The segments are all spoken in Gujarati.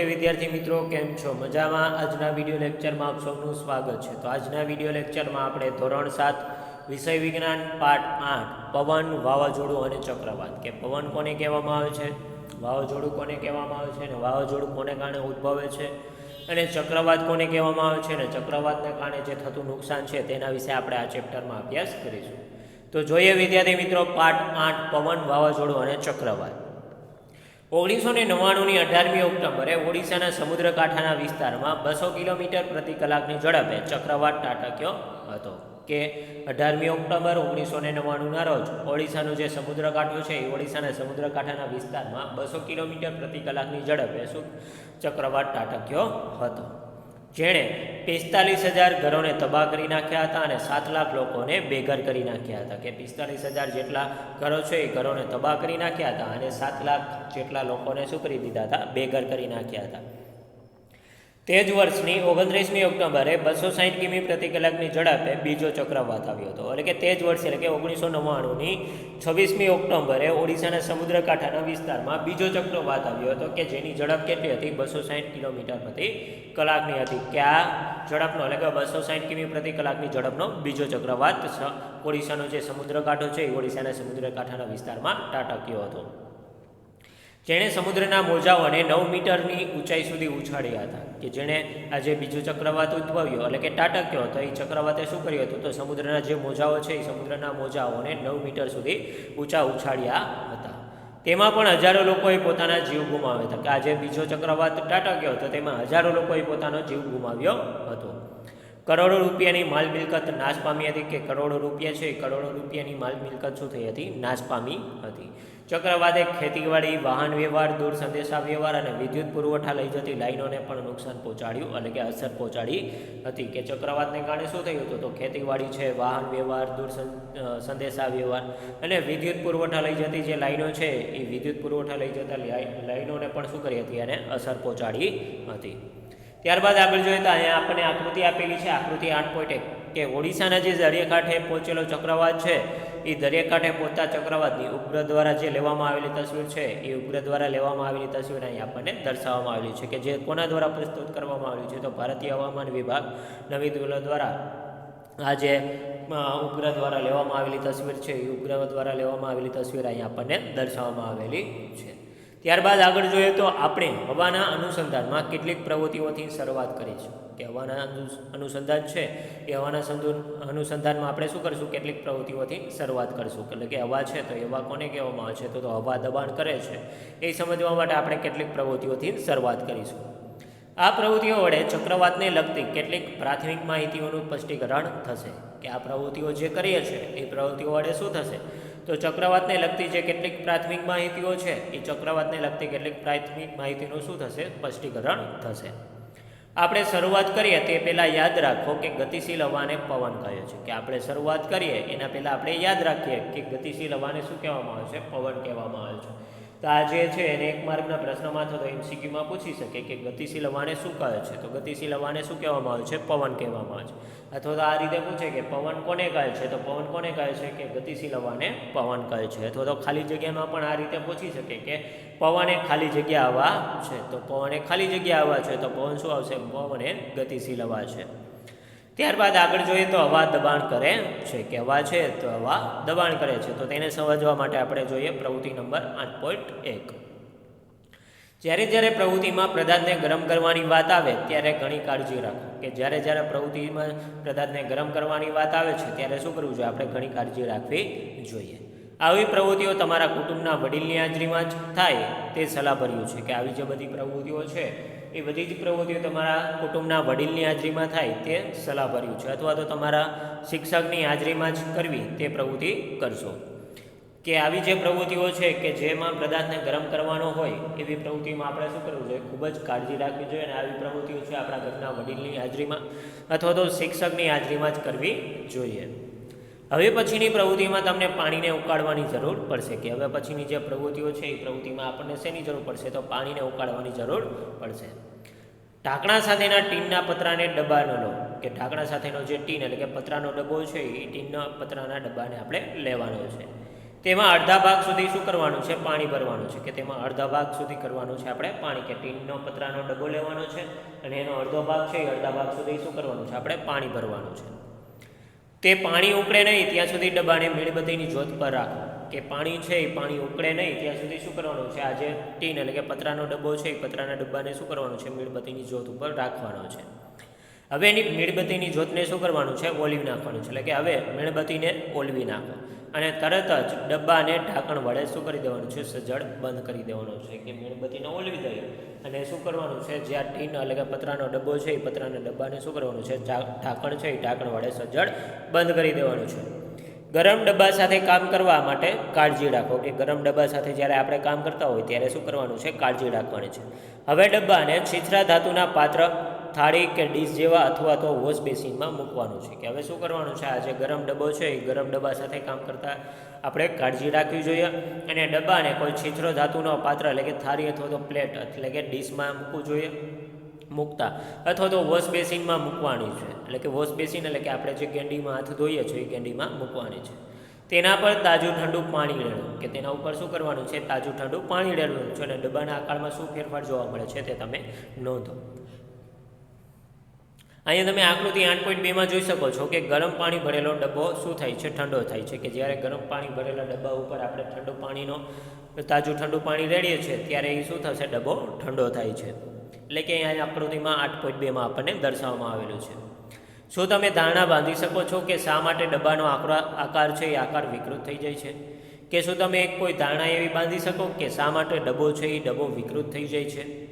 વિદ્યાર્થી મિત્રો, કેમ છો? મજામાં? આજના વીડિયો લેક્ચરમાં આપ સૌનું સ્વાગત છે. તો આજના વીડિયો લેક્ચરમાં આપણે ધોરણ સાત, વિષય વિજ્ઞાન પાઠ આઠ, પવન, વાવાઝોડું અને ચક્રવાત. કે પવન કોને કહેવામાં આવે છે? વાવાઝોડું કોને કહેવામાં આવે છે? અને વાવાઝોડું કોને કારણે ઉદ્ભવે છે? અને ચક્રવાત કોને કહેવામાં આવે છે? અને ચક્રવાતને કારણે જે થતું નુકસાન છે, તેના વિશે આપણે આ ચેપ્ટરમાં અભ્યાસ કરીશું. તો જોઈએ વિદ્યાર્થી મિત્રો, પાઠ આઠ, પવન, વાવાઝોડું અને ચક્રવાત. ઓગણીસો ને નવ્વાણુંની અઢારમી ઓક્ટોબરે ઓડિશાના સમુદ્રકાંઠાના વિસ્તારમાં બસો કિલોમીટર પ્રતિ કલાકની ઝડપે ચક્રવાત ત્રાટક્યો હતો કે અઢારમી ઓક્ટોબર ઓગણીસો ને નવ્વાણુંના રોજ ઓડિશાનો જે સમુદ્રકાંઠો છે એ ઓડિશાના સમુદ્રકાંઠાના વિસ્તારમાં બસો કિલોમીટર પ્રતિ કલાકની ઝડપે શું ચક્રવાત ત્રાટક્યો હતો. જેણે પિસ્તાલીસ હજાર ઘરોને તબાહ કરી નાખ્યા હતા અને સાત લાખ લોકોને બેઘર કરી નાખ્યા હતા. કે પિસ્તાલીસ હજાર જેટલા ઘરો છે એ ઘરોને તબાહ કરી નાખ્યા હતા અને સાત લાખ જેટલા લોકોને શું કરી દીધા હતા, બેઘર કરી નાખ્યા હતા. તે જ વર્ષની ઓગણત્રીસમી ઓક્ટોબરે બસો સાઠ કિમી પ્રતિ કલાકની ઝડપે બીજો ચક્રવાત આવ્યો હતો. એટલે કે તે જ વર્ષે, એટલે કે ઓગણીસો નવ્વાણુંની છવ્વીસમી ઓક્ટોબરે ઓડિશાના સમુદ્રકાંઠાના વિસ્તારમાં બીજો ચક્રવાત આવ્યો હતો કે જેની ઝડપ કેટલી હતી? બસો સાઠ કિલોમીટર પ્રતિ કલાકની હતી. કે આ ઝડપનો, એટલે કે બસો સાઠ કિમી પ્રતિ કલાકની ઝડપનો બીજો ચક્રવાત ઓડિશાનો જે સમુદ્રકાંઠો છે, એ ઓડિશાના સમુદ્રકાંઠાના વિસ્તારમાં ટાટક્યો હતો. જેણે સમુદ્રના મોજાઓને નવ મીટરની ઊંચાઈ સુધી ઉછાળ્યા હતા કે જેણે આ જે બીજો ચક્રવાત ઉદ્ભવ્યો એટલે કે ટાટક્યો હતો. એ ચક્રવાતે શું કર્યું હતું? તો સમુદ્રના જે મોજાઓ છે એ સમુદ્રના મોજાઓને નવ મીટર સુધી ઊંચા ઉછાળ્યા હતા. તેમાં પણ હજારો લોકોએ પોતાના જીવ ગુમાવ્યા હતા. કે આ જે બીજો ચક્રવાત ટાટક્યો હતો, તેમાં હજારો લોકોએ પોતાનો જીવ ગુમાવ્યો હતો. કરોડો રૂપિયાની માલ મિલકત નાશ પામી હતી કે કરોડો રૂપિયા છે? એ કરોડો રૂપિયાની માલ મિલકત શું થઈ હતી? નાશ પામી હતી. ચક્રવાતે ખેતીવાડી, વાહન વ્યવહાર, દૂર સંદેશા વ્યવહાર અને વિદ્યુત પુરવઠા લઈ જતી લાઇનોને પણ નુકસાન પહોંચાડ્યું એટલે કે અસર પહોંચાડી હતી કે ચક્રવાતને કારણે શું થયું હતું? તો ખેતીવાડી છે, વાહન વ્યવહાર, દૂર સંદેશા વ્યવહાર અને વિદ્યુત પુરવઠા લઈ જતી જે લાઈનો છે, એ વિદ્યુત પુરવઠા લઈ જતા લાઇનોને પણ શું કરી હતી? અને અસર પહોંચાડી હતી. ત્યારબાદ આગળ જોઈએ તો અહીંયા આપણને આકૃતિ આપેલી છે. આકૃતિ આઠ પોઈન્ટ એક કે ઓડિશાના જે દરિયાકાંઠે પહોંચેલો ચક્રવાત છે એ દરિયાકાંઠે પહોંચતા ચક્રવાતની ઉપગ્રહ દ્વારા જે લેવામાં આવેલી તસવીર છે એ ઉપગ્રહ દ્વારા લેવામાં આવેલી તસવીર અહીં આપણને દર્શાવવામાં આવેલી છે કે જે કોના દ્વારા પ્રસ્તુત કરવામાં આવ્યું છે તો ભારતીય હવામાન વિભાગ નવી દિલ્હી દ્વારા આ જે ઉપગ્રહ દ્વારા લેવામાં આવેલી તસવીર છે એ ઉપગ્રહ દ્વારા લેવામાં આવેલી તસવીર અહીં આપણને દર્શાવવામાં આવેલી છે. ત્યારબાદ આગળ જોઈએ તો આપણે હવાના અનુસંધાનમાં કેટલીક પ્રવૃત્તિઓથી શરૂઆત કરીશું. કે હવાના અનુસંધાન છે, એ હવાના સંધુ- અનુસંધાનમાં આપણે શું કરીશું? કેટલીક પ્રવૃત્તિઓથી શરૂઆત કરીશું. એટલે કે હવા છે તો એવા કોને કહેવામાં આવે છે? તો તો હવા દબાણ કરે છે. એ સમજવા માટે આપણે કેટલીક પ્રવૃત્તિઓથી શરૂઆત કરીશું. આ પ્રવૃત્તિઓ વડે ચક્રવાતને લગતી કેટલીક પ્રાથમિક માહિતીઓનું સ્પષ્ટીકરણ થશે કે આ પ્રવૃત્તિઓ જે કરીએ છીએ એ પ્રવૃત્તિઓ વડે શું થશે? તો ચક્રવાતને લગતી જે કેટલીક પ્રાથમિક માહિતીઓ છે, એ ચક્રવાતને લગતી કેટલીક પ્રાથમિક માહિતીનું શું થશે? સ્પષ્ટીકરણ થશે. આપણે શરૂઆત કરીએ તે પહેલાં યાદ રાખો કે ગતિશીલ હવાને પવન કહે છે. કે આપણે શરૂઆત કરીએ, એના પહેલાં આપણે યાદ રાખીએ કે ગતિશીલ હવાને શું કહેવામાં આવે છે? પવન કહેવામાં આવે છે. તો આ જે છે એને એક માર્કના પ્રશ્નમાં અથવા તો એમસીક્યુમાં પૂછી શકે કે ગતિશીલ હવાને શું કહે છે? તો ગતિશીલ હવાને શું કહેવામાં આવે છે? પવન કહેવામાં આવે છે. અથવા તો આ રીતે પૂછે કે પવન કોને કહે છે? તો પવન કોને કહે છે કે ગતિશીલ હવાને પવન કહે છે? અથવા તો ખાલી જગ્યામાં પણ આ રીતે પૂછી શકે કે પવન એ ખાલી જગ્યા હવા છે. તો પવન એ ખાલી જગ્યા હવા છે તો પવન શું આવશે? પવન એ ગતિશીલ હવા છે. ત્યારબાદ આગળ જોઈએ તો હવા દબાણ કરે છે કે હવા છે તો હવા દબાણ કરે છે. તો તેને સમજવા માટે આપણે જોઈએ પ્રવૃત્તિ નંબર આઠ પોઈન્ટ એક. જ્યારે જ્યારે પ્રવૃત્તિમાં પ્રદાર્થને ગરમ કરવાની વાત આવે, ત્યારે ઘણી કાળજી રાખો. કે જ્યારે જ્યારે પ્રવૃત્તિમાં પ્રદાર્થને ગરમ કરવાની વાત આવે છે, ત્યારે શું કરવું જોઈએ? આપણે ઘણી કાળજી રાખવી જોઈએ. આવી પ્રવૃત્તિઓ તમારા કુટુંબના વડીલની હાજરીમાં જ થાય તે સલાહભર્યું છે કે આવી જે બધી પ્રવૃત્તિઓ છે એ બધી જ પ્રવૃત્તિઓ તમારા કુટુંબના વડીલની હાજરીમાં થાય તે સલાહભર્યું છે અથવા તો તમારા શિક્ષકની હાજરીમાં જ કરવી તે પ્રવૃત્તિ કરશો. કે આવી જે પ્રવૃત્તિઓ છે કે જેમાં પદાર્થને ગરમ કરવાનો હોય એવી પ્રવૃત્તિમાં આપણે શું કરવું જોઈએ? ખૂબ જ કાળજી રાખવી જોઈએ અને આવી પ્રવૃત્તિઓ છે આપણા ઘરના વડીલની હાજરીમાં અથવા તો શિક્ષકની હાજરીમાં જ કરવી જોઈએ. હવે પછીની પ્રવૃત્તિમાં તમને પાણીને ઉકાળવાની જરૂર પડશે કે હવે પછીની જે પ્રવૃત્તિઓ છે એ પ્રવૃત્તિમાં આપણને શેની જરૂર પડશે? તો પાણીને ઉકાળવાની જરૂર પડશે. ઢાંકણા સાથેના ટીનના પતરાને ડબ્બાનો લો. કે ઢાંકણા સાથેનો જે ટીન એટલે કે પતરાનો ડબ્બો છે એ ટીનના પતરાના ડબ્બાને આપણે લેવાનો છે. તેમાં અડધા ભાગ સુધી શું કરવાનું છે? પાણી ભરવાનું છે. કે તેમાં અડધા ભાગ સુધી કરવાનું છે આપણે પાણી. કે ટીનનો પતરાનો ડબ્બો લેવાનો છે અને એનો અડધો ભાગ છે એ અડધા ભાગ સુધી શું કરવાનું છે? આપણે પાણી ભરવાનું છે. તે પાણી ઉકળે નહીં, ત્યાં સુધી ડબ્બાને મીણબત્તીની જોત પર રાખો. કે પાણી છે, એ પાણી ઉકળે નહીં, ત્યાં સુધી શું કરવાનું છે? આ જે ટીન એટલે કે પતરાનો ડબ્બો છે, એ પતરાના ડબ્બાને શું કરવાનું છે? મીણબત્તીની જોત ઉપર રાખવાનો છે. હવે એની મીણબત્તીની જોતને શું કરવાનું છે? ઓલવી નાખવાનું છે. એટલે કે હવે મીણબત્તીને ઓલવી નાખો. અને તરત જ ડબ્બાને ઢાંકણ વડે શું કરી દેવાનું છે, સજ્જડ બંધ કરી દેવાનું છે કે મીણબત્તીને ઓલવી દઈએ. અને શું કરવાનું છે, જે આ ટીન એટલે કે પતરાનો ડબ્બો છે, એ પતરાના ડબ્બાને શું કરવાનું છે ઢાંકણ છે, એ ઢાંકણ વડે સજ્જડ બંધ કરી દેવાનું છે. ગરમ ડબ્બા સાથે કામ કરવા માટે કાળજી રાખો. કે ગરમ ડબ્બા સાથે જ્યારે આપણે કામ કરતા હોય ત્યારે શું કરવાનું છે? કાળજી રાખવાની છે. હવે ડબ્બાને છીછરા ધાતુના પાત્ર, થાળી કે ડીશ જેવા અથવા તો વોશ બેસિનમાં મૂકવાનું છે. કે હવે શું કરવાનું છે? આ જે ગરમ ડબ્બો છે, એ ગરમ ડબ્બા સાથે કામ કરતા આપણે કાળજી રાખવી જોઈએ. અને ડબ્બાને કોઈ છીછરો ધાતુનો પાત્ર એટલે કે થાળી અથવા તો પ્લેટ એટલે કે ડીશમાં મૂકવું જોઈએ. મૂકતા અથવા તો વોશ બેસિનમાં મૂકવાની છે. એટલે કે વોશ બેસિન એટલે કે આપણે જે કેન્ડીમાં હાથ ધોઈએ છીએ એ કેન્ડીમાં મૂકવાની છે. તેના પર તાજું ઠંડુ પાણી રેડવું કે તેના ઉપર શું કરવાનું છે? તાજું ઠંડુ પાણી રેડવાનું છે અને ડબ્બાના આકારમાં શું ફેરફાર જોવા મળે છે તે તમે નોંધો. અહીંયા તમે આકૃતિ આઠ પોઈન્ટ બેમાં જોઈ શકો છો કે ગરમ પાણી ભરેલો ડબ્બો શું થાય છે? ઠંડો થાય છે. કે જ્યારે ગરમ પાણી ભરેલા ડબ્બા ઉપર આપણે ઠંડુ પાણીનો, તાજું ઠંડુ પાણી રેડીએ છીએ ત્યારે એ શું થશે? ડબ્બો ઠંડો થાય છે. એટલે કે અહીંયા આકૃતિમાં આઠ પોઈન્ટ બેમાં આપણને દર્શાવવામાં આવેલું છે. શું તમે ધારણા બાંધી શકો છો કે શા માટે ડબ્બાનો આકરા આકાર છે એ આકાર વિકૃત થઈ જાય છે? કે શું તમે એક કોઈ ધારણા એવી બાંધી શકો કે શા માટે ડબ્બો છે એ ડબ્બો વિકૃત થઈ જાય છે?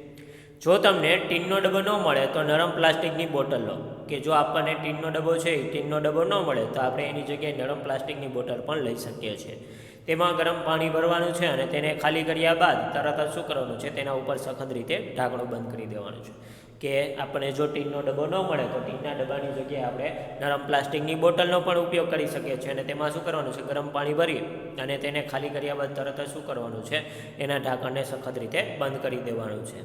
જો તમને ટીનનો ડબ્બો ન મળે તો નરમ પ્લાસ્ટિકની બોટલ લો. કે જો આપણને ટીનનો ડબ્બો છે એ ટીનનો ડબ્બો ન મળે તો આપણે એની જગ્યાએ નરમ પ્લાસ્ટિકની બોટલ પણ લઈ શકીએ છીએ. તેમાં ગરમ પાણી ભરવાનું છે અને તેને ખાલી કર્યા બાદ તરત જ શું કરવાનું છે? તેના ઉપર સખત રીતે ઢાંકણું બંધ કરી દેવાનું છે. કે આપણે જો ટીનનો ડબ્બો ન મળે તો ટીનના ડબ્બાની જગ્યાએ આપણે નરમ પ્લાસ્ટિકની બોટલનો પણ ઉપયોગ કરી શકીએ છીએ અને તેમાં શું કરવાનું છે? ગરમ પાણી ભરી અને તેને ખાલી કર્યા બાદ તરત જ શું કરવાનું છે? એના ઢાંકણને સખત રીતે બંધ કરી દેવાનું છે.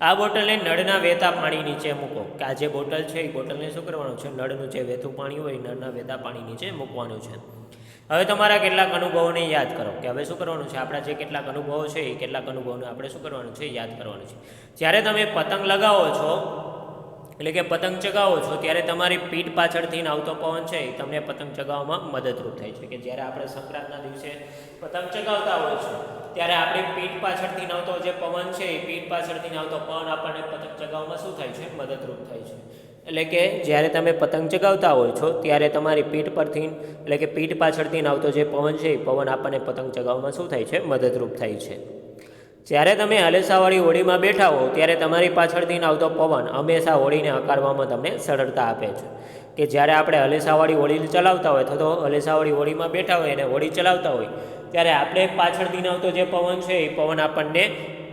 આ બોટલને નળના વહેતા પાણી નીચે મૂકો. કે આ જે બોટલ છે એ બોટલને શું કરવાનું છે? નળનું જે વહેતું પાણી હોય નળના વહેતા પાણી નીચે મૂકવાનું છે. હવે તમારા કેટલાક અનુભવોને યાદ કરો કે હવે શું કરવાનું છે? આપણા જે કેટલાક અનુભવો છે, એ કેટલાક અનુભવોને આપણે શું કરવાનું છે? યાદ કરવાનું છે. જ્યારે તમે પતંગ લગાવો છો, એટલે કે પતંગ ચગાવો છો, ત્યારે તમારી પીઠ પાછળથી આવતો પવન છે, એ તમને પતંગ ચગાવવામાં મદદરૂપ થાય છે. કે જ્યારે આપણે સંક્રાંતના દિવસે પતંગ ચગાવતા હોય છે, ત્યારે આપણી પીઠ પાછળથી આવતો જે પવન છે, એ પીઠ પાછળથી આવતો પવન આપણને પતંગ ચગાવવામાં શું થાય છે? મદદરૂપ થાય છે. એટલે કે જ્યારે તમે પતંગ ચગાવતા હોય છો, ત્યારે તમારી પીઠ પરથી, એટલે કે પીઠ પાછળથી આવતો જે પવન છે, એ પવન આપણને પતંગ ચગાવવામાં શું થાય છે? મદદરૂપ થાય છે. જ્યારે તમે અલેસાવાળી હોડીમાં બેઠા હો ત્યારે તમારી પાછળથી આવતો પવન હંમેશા હોડીને હકારવામાં તમને સરળતા આપે છે. કે જ્યારે આપણે અલેસાવાળી હોડી ચલાવતા હોય, અથવા તો અલેસાવાળી હોડીમાં બેઠા હોય અને હોડી ચલાવતા હોય, ત્યારે આપણે પાછળથી આવતો જે પવન છે, એ પવન આપણને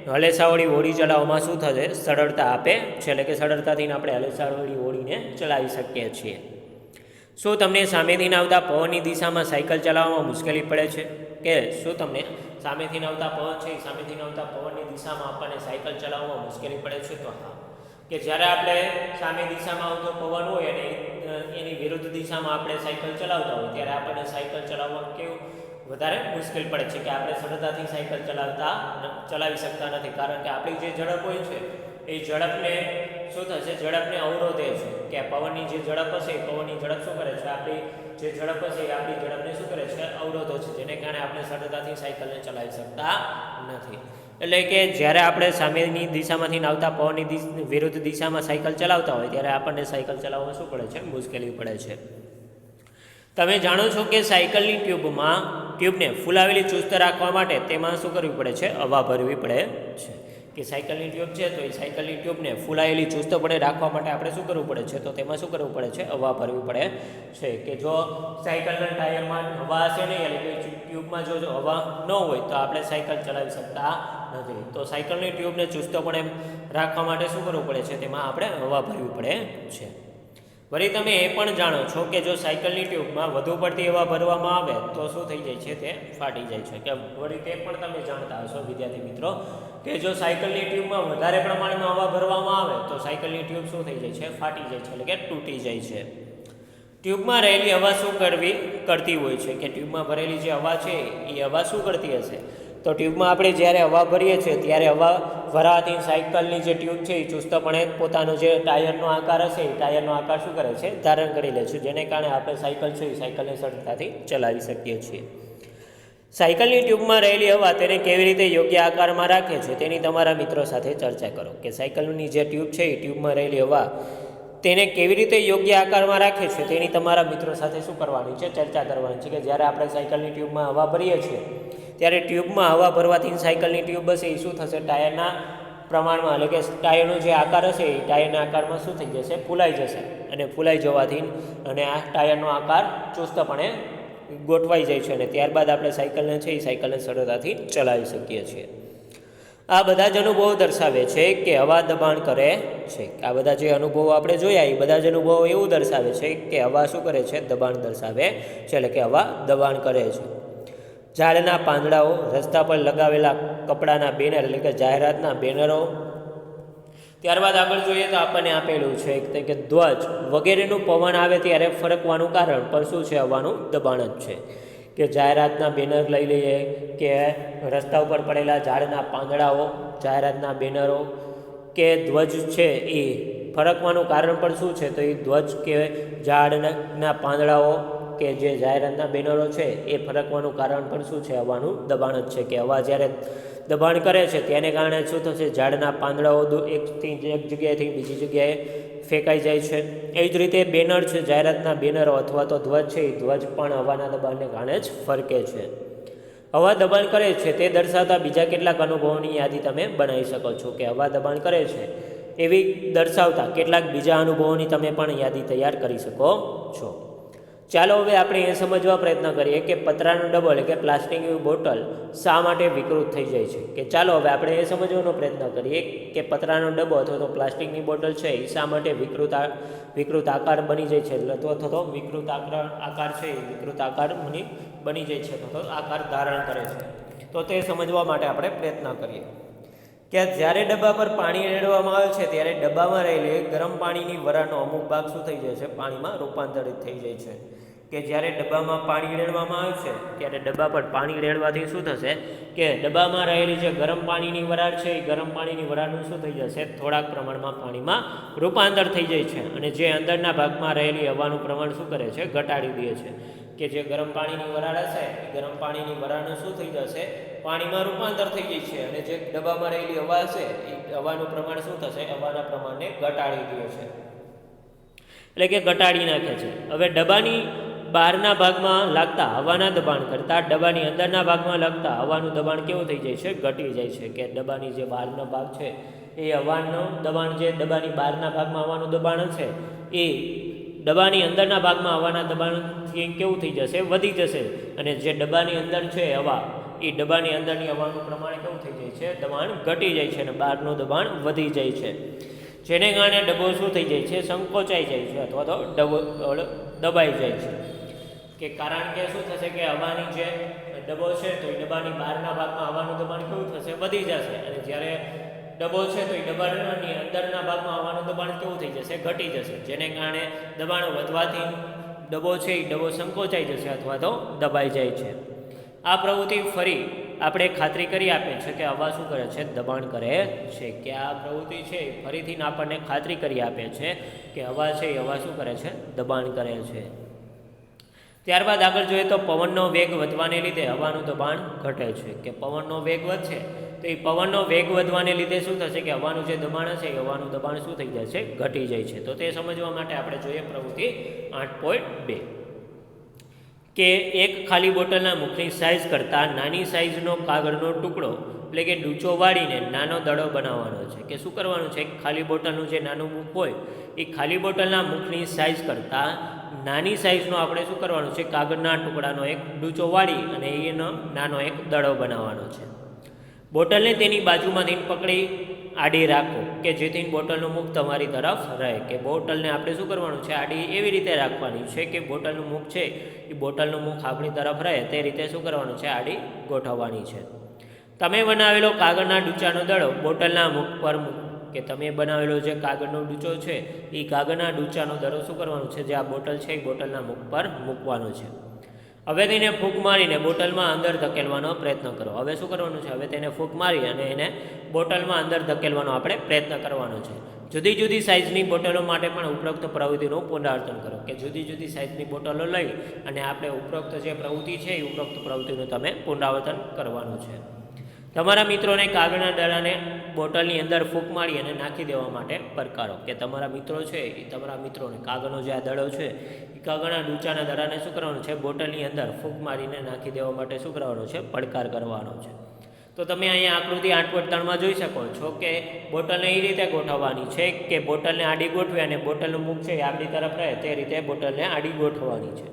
હલેસાવાળી હોડી ચલાવવામાં શું થશે? સરળતા આપે. છે એટલે કે સરળતાથી આપણે હલેસાવાળી હોડીને ચલાવી શકીએ છીએ. શું તમને સામેથી આવતા પવનની દિશામાં સાયકલ ચલાવવામાં મુશ્કેલી પડે છે? કે શું તમને સામેથી આવતા પવન છે સામેથી આવતા પવનની દિશામાં આપણને સાયકલ ચલાવવામાં મુશ્કેલી પડે છે તો હા. કે જ્યારે આપણે સામે દિશામાં આવતો પવન હોય અને એની વિરુદ્ધ દિશામાં આપણે સાયકલ ચલાવતા હોય, ત્યારે આપણને સાયકલ ચલાવવામાં કેવું વધારે મુશ્કેલ પડે છે કે આપણે સરળતાથી સાયકલ ચલાવતા ચલાવી શકતા નથી. કારણ કે આપણી જે ઝડપ હોય છે, એ ઝડપને શું થશે? ઝડપને અવરોધે છે. કે પવનની જે ઝડપ હશે, એ પવનની ઝડપ શું કરે છે? આપણી જે ઝડપ હશે, એ આપણી ઝડપને શું કરે છે? અવરોધો છે. જેને કારણે આપણે સરળતાથી સાયકલને ચલાવી શકતા નથી. એટલે કે જ્યારે આપણે સામેની દિશામાંથી આવતા પવનની વિરુદ્ધ દિશામાં સાયકલ ચલાવતા હોય, ત્યારે આપણને સાયકલ ચલાવવામાં શું પડે છે? મુશ્કેલી પડે છે. તમે જાણો છો કે સાયકલની ટ્યુબમાં ટ્યુબને ફૂલાવેલી ચુસ્ત રાખવા માટે તેમાં શું કરવી પડે છે? હવા ભરવી પડે છે. કે સાયકલની ટ્યુબ છે, તો એ સાયકલની ટ્યુબને ફૂલાયેલી ચુસ્તપણે રાખવા માટે આપણે શું કરવું પડે છે? તો તેમાં શું કરવું પડે છે? હવા ભરવી પડે છે. કે જો સાયકલના ટાયરમાં હવા હશે નહીં, એટલે કે ટ્યુબમાં જો હવા ન હોય, તો આપણે સાયકલ ચલાવી શકતા નથી. તો સાયકલની ટ્યુબને ચુસ્તપણે રાખવા માટે શું કરવું પડે છે? તેમાં આપણે હવા ભરવી પડે છે. વળી તમે એ પણ જાણો છો કે જો સાયકલની ટ્યુબમાં વધુ પડતી હવા ભરવામાં આવે, તો શું થઈ જાય છે તે ફાટી જાય છે. કે વળી તે પણ તમે જાણતા હશો, વિદ્યાર્થી મિત્રો, કે જો સાયકલની ટ્યુબમાં વધારે પ્રમાણમાં હવા ભરવામાં આવે, તો સાયકલની ટ્યુબ શું થઈ જાય છે? ફાટી જાય છે, એટલે કે તૂટી જાય છે. ટ્યુબમાં રહેલી હવા શું કરવી, કરતી હોય છે? કે ટ્યુબમાં ભરેલી જે હવા છે, એ હવા શું કરતી હશે? તો ટ્યુબમાં આપણે જ્યારે હવા ભરીએ છીએ, ત્યારે હવા ભરાવાથી સાયકલની જે ટ્યુબ છે, એ ચુસ્તપણે પોતાનો જે ટાયરનો આકાર હશે, એ ટાયરનો આકાર શું કરે છે, ધારણ કરી લે છે, જેને કારણે આપણે સાયકલ છે, એ સાયકલને સરળતાથી ચલાવી શકીએ છીએ. સાયકલની ટ્યુબમાં રહેલી હવા તેને કેવી રીતે યોગ્ય આકારમાં રાખે છે, તેની તમારા મિત્રો સાથે ચર્ચા કરો. કે સાયકલની જે ટ્યુબ છે, એ ટ્યુબમાં રહેલી હવા તેને કેવી રીતે યોગ્ય આકારમાં રાખે છે, તેની તમારા મિત્રો સાથે શું કરવાની છે, ચર્ચા કરવાની છે, કે જ્યારે આપણે સાયકલની ટ્યુબમાં હવા ભરીએ છીએ ત્યારે ટ્યુબમાં હવા ભરવાથી સાયકલની ટ્યુબ હશે એ શું થશે? ટાયરના પ્રમાણમાં, એટલે કે ટાયરનો જે આકાર હશે એ ટાયરના આકારમાં શું થઈ જશે? ફૂલાઈ જશે. અને ફૂલાઈ જવાથી અને આ ટાયરનો આકાર ચુસ્તપણે ગોઠવાઈ જાય છે અને ત્યારબાદ આપણે સાયકલને છે એ સાયકલને સરળતાથી ચલાવી શકીએ છીએ. આ બધા જ અનુભવો દર્શાવે છે કે હવા દબાણ કરે છે. આ બધા જે અનુભવો આપણે જોયા એ બધા જ અનુભવો એવું દર્શાવે છે કે હવા શું કરે છે? દબાણ દર્શાવે છે, એટલે કે હવા દબાણ કરે છે. ઝાડના પાંદડાઓ રસ્તા પર લગાવેલા કપડાના બેનર એટલે કે જાહેરાતના બેનરો. ત્યારબાદ આગળ જોઈએ તો આપણને આપેલું છે કે ધ્વજ વગેરેનું પવન આવે ત્યારે ફરકવાનું કારણ પણ શું છે? હવાનું દબાણ જ છે. કે જાહેરાતના બેનર લઈ લઈએ કે રસ્તા ઉપર પડેલા ઝાડના પાંદડાઓ, જાહેરાતના બેનરો કે ધ્વજ છે એ ફરકવાનું કારણ પણ શું છે? તો એ ધ્વજ કે ઝાડના પાંદડાઓ કે જે જાહેરાતના બેનરો છે, એ ફરકવાનું કારણ પણ શું છે? હવાનું દબાણ જ છે કે હવા જ્યારે દબાણ કરે છે, તેને કારણે શું થશે? ઝાડના પાંદડાઓ એકથી એક જગ્યાએથી બીજી જગ્યાએ ફેંકાઈ જાય છે. એ જ રીતે બેનર છે, જાહેરાતના બેનરો અથવા તો ધ્વજ છે, એ ધ્વજ પણ હવાના દબાણને કારણે જ ફરકે છે. હવા દબાણ કરે છે, તે દર્શાવતા બીજા કેટલાક અનુભવોની યાદી તમે બનાવી શકો છો કે હવા દબાણ કરે છે. એવી દર્શાવતા કેટલાક બીજા અનુભવોની તમે પણ યાદી તૈયાર કરી શકો છો. ચાલો હવે આપણે એ સમજવા પ્રયત્ન કરીએ કે પતરાનો ડબલ કે પ્લાસ્ટિકની બોટલ શા માટે વિકૃત થઈ જાય છે? કે ચાલો હવે આપણે એ સમજવાનો પ્રયત્ન કરીએ કે પતરાનો ડબ્બો અથવા તો પ્લાસ્ટિકની બોટલ છે એ શા માટે વિકૃત વિકૃત આકાર બની જાય છે? અથવા તો વિકૃત આકાર આકાર છે એ વિકૃત આકાર બની બની જાય છે તો આકાર ધારણ કરે છે. તો તે સમજવા માટે આપણે પ્રયત્ન કરીએ. કે જ્યારે ડબ્બા પર પાણી રેડવામાં આવે છે, ત્યારે ડબ્બામાં રહેલી ગરમ પાણીની વરાળનો અમુક ભાગ શું થઈ જાય છે? પાણીમાં રૂપાંતરિત થઈ જાય છે. કે જ્યારે ડબ્બામાં પાણી રેડવામાં આવે છે, ત્યારે ડબ્બા પર પાણી રેડવાથી શું થશે કે ડબ્બામાં રહેલી જે ગરમ પાણીની વરાળ છે, એ ગરમ પાણીની વરાળનું શું થઈ જશે? થોડાક પ્રમાણમાં પાણીમાં રૂપાંતર થઈ જાય છે. અને જે અંદરના ભાગમાં રહેલી હવાનું પ્રમાણ શું કરે છે? ઘટાડી દે છે. કે જે ગરમ પાણીની વરાળ હશે, એ ગરમ પાણીની વરાળનું શું થઈ જશે? પાણીમાં રૂપાંતર થઈ જાય છે. અને જે ડબ્બામાં રહેલી હવા હશે, એ હવાનું પ્રમાણ શું થશે? હવાના પ્રમાણને ઘટાડી દે છે. એટલે કે ઘટાડી નાખે છે. હવે ડબ્બાની બહારના ભાગમાં લાગતા હવાના દબાણ કરતાં ડબ્બાની અંદરના ભાગમાં લાગતા હવાનું દબાણ કેવું થઈ જાય છે? ઘટી જાય છે કે ડબ્બાની જે બહારનો ભાગ છે, એ હવાનું દબાણ જે ડબ્બાની બહારના ભાગમાં હવાનું દબાણ છે એ ડબ્બાની અંદરના ભાગમાં હવાના દબાણથી કેવું થઈ જશે? વધી જશે. અને જે ડબ્બાની અંદર છે હવા, એ ડબ્બાની અંદરની હવાનું પ્રમાણ કેવું થઈ જાય છે? દબાણ ઘટી જાય છે અને બહારનું દબાણ વધી જાય છે. જેને કારણે ડબ્બો શું થઈ જાય છે? સંકોચાઈ જાય છે અથવા તો ડબો દબાઈ જાય છે. કે કારણ કે શું થશે કે હવાની જે ડબ્બો છે તો એ ડબ્બાની બહારના ભાગમાં હવાનું દબાણ કેવું થશે? વધી જશે. અને જ્યારે ડબ્બો છે તો એ ડબ્બાની અંદરના ભાગમાં હવાનું દબાણ કેવું થઈ જશે? ઘટી જશે. જેને કારણે દબાણ વધવાથી ડબ્બો છે એ ડબ્બો સંકોચાઈ જશે અથવા તો દબાઈ જાય છે. આ પ્રવૃત્તિ ફરી આપણે ખાતરી કરી આપીએ છીએ કે હવા શું કરે છે? દબાણ કરે છે. કે આ પ્રવૃત્તિ છે ફરીથી આપણને ખાતરી કરી આપે છે કે હવા છે એ હવા શું કરે છે? દબાણ કરે છે. ત્યારબાદ આગળ જોઈએ તો પવનનો વેગ વધવાને લીધે હવાનું દબાણ ઘટે છે. કે પવનનો વેગ વધશે, તો એ પવનનો વેગ વધવાને લીધે શું થશે કે હવાનું જે દબાણ હશે, એ હવાનું દબાણ શું થઈ જાય છે ઘટી જાય છે. તો તે સમજવા માટે આપણે જોઈએ પ્રવૃત્તિ આઠ પોઈન્ટ બે. કે એક ખાલી બોટલના મુખની સાઇઝ કરતાં નાની સાઇઝનો કાગળનો ટુકડો, એટલે કે ડૂચો વાળીને નાનો દડો બનાવવાનો છે. કે શું કરવાનું છે? ખાલી બોટલનું જે નાનું મુખ હોય, એ ખાલી બોટલના મુખની સાઇઝ કરતાં નાની સાઇઝનો આપણે શું કરવાનું છે? કાગળના ટુકડાનો એક ડૂચો વાળી અને એનો નાનો એક દડો બનાવવાનો છે. બોટલને તેની બાજુમાંથી પકડી આડી રાખો કે જેથી બોટલનું મુખ તમારી તરફ રહે. કે બોટલને આપણે શું કરવાનું છે? આડી એવી રીતે રાખવાની છે કે બોટલનું મુખ છે એ બોટલનું મુખ આપણી તરફ રહે. તે રીતે શું કરવાનું છે? આડી ગોઠવવાની છે. તમે બનાવેલો કાગળના ડૂચાનો દડો બોટલના મુખ પર મૂક- કે તમે બનાવેલો જે કાગળનો ડૂચો છે, એ કાગળના ડૂચાનો દરો શું કરવાનો છે? જે આ બોટલ છે, એ બોટલના મુખ પર મૂકવાનો છે. હવે તેને ફૂંક મારીને બોટલમાં અંદર ધકેલવાનો પ્રયત્ન કરો. હવે શું કરવાનું છે? હવે તેને ફૂંક મારી અને એને બોટલમાં અંદર ધકેલવાનો આપણે પ્રયત્ન કરવાનો છે. જુદી જુદી સાઇઝની બોટલો માટે પણ ઉપરોક્ત પ્રવૃત્તિનું પુનરાવર્તન કરો કે જુદી જુદી સાઇઝની બોટલો લઈ અને આપણે ઉપરોક્ત જે પ્રવૃત્તિ છે, એ ઉપરોક્ત પ્રવૃત્તિનું તમે પુનરાવર્તન કરવાનું છે. તમારા મિત્રોને કાગળના દડાને બોટલની અંદર ફૂંક મારી અને નાખી દેવા માટે પડકારો. કે તમારા મિત્રો છે, એ તમારા મિત્રોને કાગળનો જે આ દડો છે, એ કાગળના ડૂચાના દડાને શું કરવાનું છે, બોટલની અંદર ફૂંક મારીને નાખી દેવા માટે શું કરવાનું છે, પડકાર કરવાનો છે. તો તમે અહીંયા આકૃતિ આઠ પોઈન્ટ ત્રણમાં જોઈ શકો છો કે બોટલને એ રીતે ગોઠવવાની છે કે બોટલને આડી ગોઠવી અને બોટલનું મુખ છે એ આપણી તરફ રહે, તે રીતે બોટલને આડી ગોઠવવાની છે.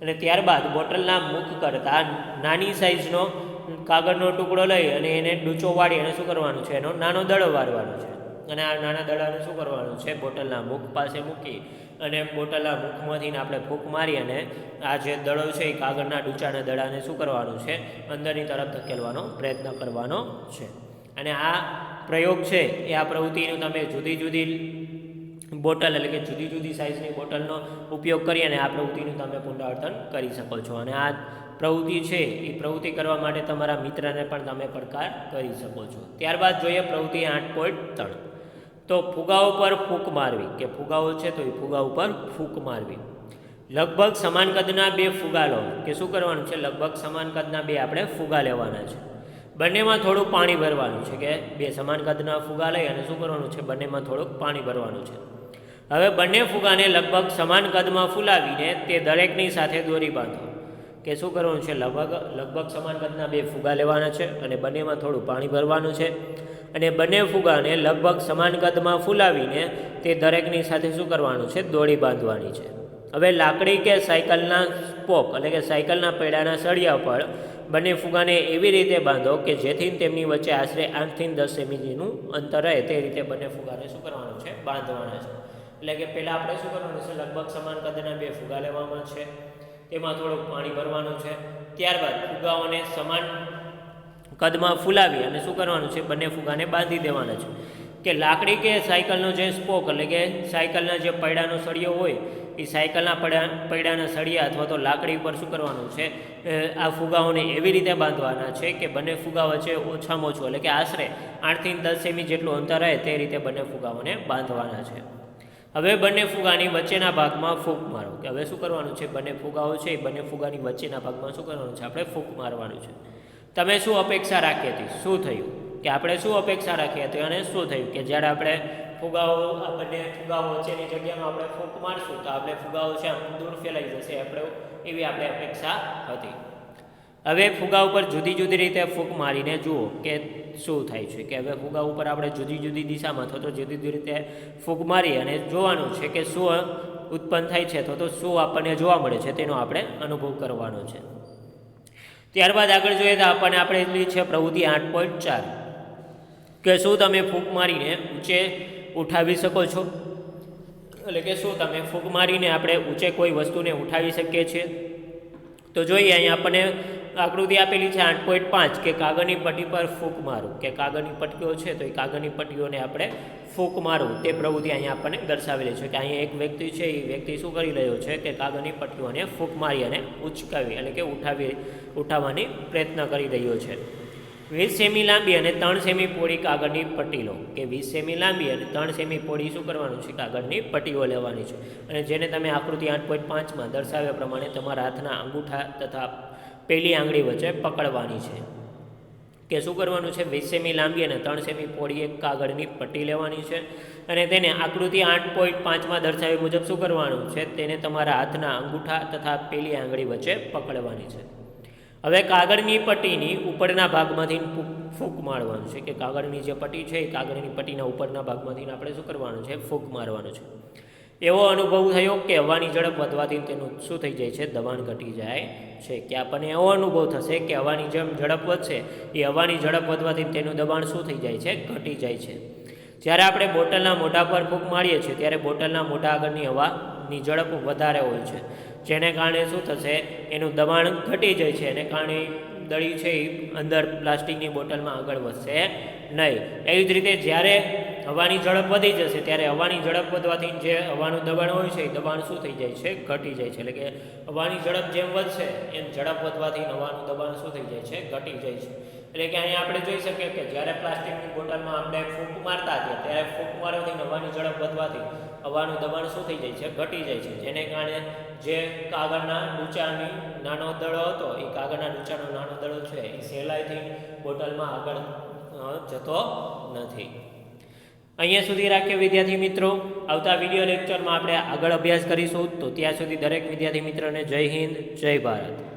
અને ત્યારબાદ બોટલના મુખ કરતાં નાની સાઇઝનો કાગળનો ટુકડો લઈ અને એને ડૂચો વાળી અને શું કરવાનું છે? એનો નાનો દડો વાળવાનો છે. અને આ નાના દડાને શું કરવાનું છે? બોટલના મુખ પાસે મૂકી અને બોટલના મુખમાંથી આપણે ફૂંક મારી અને આ જે દડો છે એ કાગળના ડૂચાના દડાને શું કરવાનું છે? અંદરની તરફ ધકેલવાનો પ્રયત્ન કરવાનો છે. અને આ પ્રયોગ છે એ આ પ્રવૃત્તિનું તમે જુદી જુદી બોટલ એટલે કે જુદી જુદી સાઇઝની બોટલનો ઉપયોગ કરી અને આ પ્રવૃત્તિનું તમે પુનરાવર્તન કરી શકો છો. અને આ પ્રવૃત્તિ છે, એ પ્રવૃત્તિ કરવા માટે તમારા મિત્રને પણ તમે પડકાર કરી શકો છો. ત્યારબાદ જોઈએ પ્રવૃત્તિ આઠ પોઈન્ટ ત્રણ. તો ફુગાઓ પર ફૂંક મારવી. કે ફુગાઓ છે તો એ ફુગા ઉપર ફૂંક મારવી. લગભગ સમાન કદના બે ફુગા લો. કે શું કરવાનું છે? લગભગ સમાન કદના બે આપણે ફુગા લેવાના છે. બંનેમાં થોડુંક પાણી ભરવાનું છે કે બે સમાન કદના ફુગા લઈ અને શું કરવાનું છે? બંનેમાં થોડુંક પાણી ભરવાનું છે. હવે બંને ફુગાને લગભગ સમાન કદમાં ફૂલાવીને તે દરેકની સાથે દોરી બાંધો. કે શું કરવાનું છે? લગભગ લગભગ સમાન કદના બે ફુગા લેવાના છે અને બંનેમાં થોડું પાણી ભરવાનું છે. અને બંને ફુગાને લગભગ સમાન કદમાં ફૂલાવીને તે દરેકની સાથે શું કરવાનું છે? દોરી બાંધવાની છે. હવે લાકડી કે સાયકલના સ્પોક એટલે કે સાયકલના પૈડાના સળિયા પર બંને ફુગાને એવી રીતે બાંધો કે જેથી તેમની વચ્ચે આશરે આઠથી દસ સેમીનું અંતર રહે. તે રીતે બંને ફુગાને શું કરવાનું છે? બાંધવાના છે. એટલે કે પહેલાં આપણે શું કરવાનું છે? લગભગ સમાન કદના બે ફુગા લેવામાં છે. તેમાં થોડુંક પાણી ભરવાનું છે. ત્યારબાદ ફુગાઓને સમાન કદમાં ફૂલાવી અને શું કરવાનું છે? બંને ફુગાને બાંધી દેવાના છે. કે લાકડી કે સાયકલનો જે સ્પોક એટલે કે સાયકલના જે પૈડાનો સળિયો હોય, એ સાયકલના પૈડા, પૈડાના સળિયા અથવા તો લાકડી ઉપર શું કરવાનું છે? આ ફુગાઓને એવી રીતે બાંધવાના છે કે બંને ફુગા વચ્ચે ઓછામાં ઓછું, એટલે કે આશરે આઠથી દસ સેમી જેટલું અંતર રહે તે રીતે બંને ફુગાઓને બાંધવાના છે. હવે બંને ફુગાની વચ્ચેના ભાગમાં ફૂંક મારો. કે હવે શું કરવાનું છે? બંને ફુગાઓ છે, એ બંને ફુગાની વચ્ચેના ભાગમાં શું કરવાનું છે? આપણે ફૂંક મારવાનું છે. તમે શું અપેક્ષા રાખી હતી? શું થયું? કે આપણે શું અપેક્ષા રાખી હતી અને શું થયું? કે જ્યારે આપણે ફુગાઓ બંને ફુગાઓ વચ્ચેની જગ્યામાં આપણે ફૂંક મારશું, તો આપણે ફુગાઓ છે આમ દૂર ફેલાઈ જશે. આપણે એવી આપણે અપેક્ષા હતી. હવે ફુગા ઉપર જુદી જુદી રીતે ફૂંક મારીને જુઓ કે શું થાય છે, કે હવે ફુગા ઉપર આપણે જુદી જુદી દિશામાં અથવા તો જુદી જુદી રીતે ફૂંક મારી અને જોવાનું છે કે શું ઉત્પન્ન થાય છે અથવા તો શું આપણને જોવા મળે છે, તેનો આપણે અનુભવ કરવાનો છે. ત્યારબાદ આગળ જોઈએ તો આપણને આપણે એટલી છે પ્રવૃત્તિ આઠ પોઈન્ટ ચાર, કે શું તમે ફૂંક મારીને ઊંચે ઉઠાવી શકો છો? એટલે કે શું તમે ફૂંક મારીને આપણે ઊંચે કોઈ વસ્તુને ઉઠાવી શકીએ છીએ? તો જોઈએ અહીંયા આપણને આકૃતિ આપેલી છે આઠ પોઈન્ટ પાંચ કે કાગળની પટ્ટી પર ફૂંક મારું. કે કાગળની પટ્ટીઓ છે તો એ કાગળની પટ્ટીઓને આપણે ફૂંક મારવું તે પ્રવૃત્તિ અહીંયા આપણને દર્શાવેલી છે કે અહીંયા એક વ્યક્તિ છે, એ વ્યક્તિ શું કરી રહ્યો છે કે કાગળની પટ્ટીઓને ફૂંક મારી અને ઉચકાવી એટલે કે ઉઠાવી, ઉઠાવવાની પ્રયત્ન કરી રહ્યો છે. વીસ સેમી લાંબી અને ત્રણ સેમી પોળી કાગળની પટ્ટી લો. કે વીસ સેમી લાંબી અને ત્રણ સેમી પોળી શું કરવાનું છે? કાગળની પટ્ટીઓ લેવાની છે. અને જેને તમે આકૃતિ આઠ પોઈન્ટ પાંચમાં દર્શાવ્યા પ્રમાણે તમારા હાથના અંગૂઠા તથા પહેલી આંગળી વચ્ચે પકડવાની છે. કે શું કરવાનું છે? વીસ સેમી લાંબી અને ત્રણ સેમી પોળી એક કાગળની પટ્ટી લેવાની છે અને તેને આકૃતિ આઠ પોઈન્ટ પાંચમાં દર્શાવ્યા મુજબ શું કરવાનું છે? તેને તમારા હાથના અંગૂઠા તથા પેલી આંગળી વચ્ચે પકડવાની છે. હવે કાગળની પટ્ટીની ઉપરના ભાગમાંથી ફૂંક મારવાનું છે. કે કાગળની જે પટ્ટી છે એ કાગળની પટ્ટીના ઉપરના ભાગમાંથી આપણે શું કરવાનું છે? ફૂંક મારવાનું છે. એવો અનુભવ થયો કે હવાની ઝડપ વધવાથી તેનું શું થઈ જાય છે? દબાણ ઘટી જાય છે. કે આપણને એવો અનુભવ થશે કે હવાની જેમ ઝડપ વધશે, એ હવાની ઝડપ વધવાથી તેનું દબાણ શું થઈ જાય છે? ઘટી જાય છે. જ્યારે આપણે બોટલના મોઢા પર ફૂંક મારીએ છીએ, ત્યારે બોટલના મોઢા આગળની હવાની ઝડપ વધારે હોય છે. જેને કારણે શું થશે? એનું દબાણ ઘટી જાય છે. એને કારણે દળી છે એ અંદર પ્લાસ્ટિકની બોટલમાં આગળ વધશે નહીં. એવી જ રીતે જ્યારે હવાની ઝડપ વધી જશે ત્યારે હવાની ઝડપ વધવાથી જે હવાનું દબાણ હોય છે એ દબાણ શું થઈ જાય છે? ઘટી જાય છે. એટલે કે હવાની ઝડપ જેમ વધશે, એમ ઝડપ વધવાથી હવાનું દબાણ શું થઈ જાય છે? ઘટી જાય છે. એટલે કે અહીંયા આપણે જોઈ શકીએ કે જ્યારે પ્લાસ્ટિકની બોટલમાં આપણે ફૂંક મારતા હતા, ત્યારે ફૂંક મારવાથી હવાની ઝડપ વધવાથી હવાનું દબાણ શું થઈ જાય છે? ઘટી જાય છે. જેને કારણે જે કાગળના ડૂચાની નાનો દડો હતો, એ કાગળના ડૂચાનો નાનો દડો છે, એ સહેલાઈથી બોટલમાં આગળ જતો નથી. અહીંયા સુધી રાખ્યો વિદ્યાર્થી મિત્રો. આવતા વીડિયો લેક્ચરમાં આપણે આગળ અભ્યાસ કરીશું. તો ત્યાં સુધી દરેક વિદ્યાર્થી મિત્રોને જય હિન્દ, જય ભારત.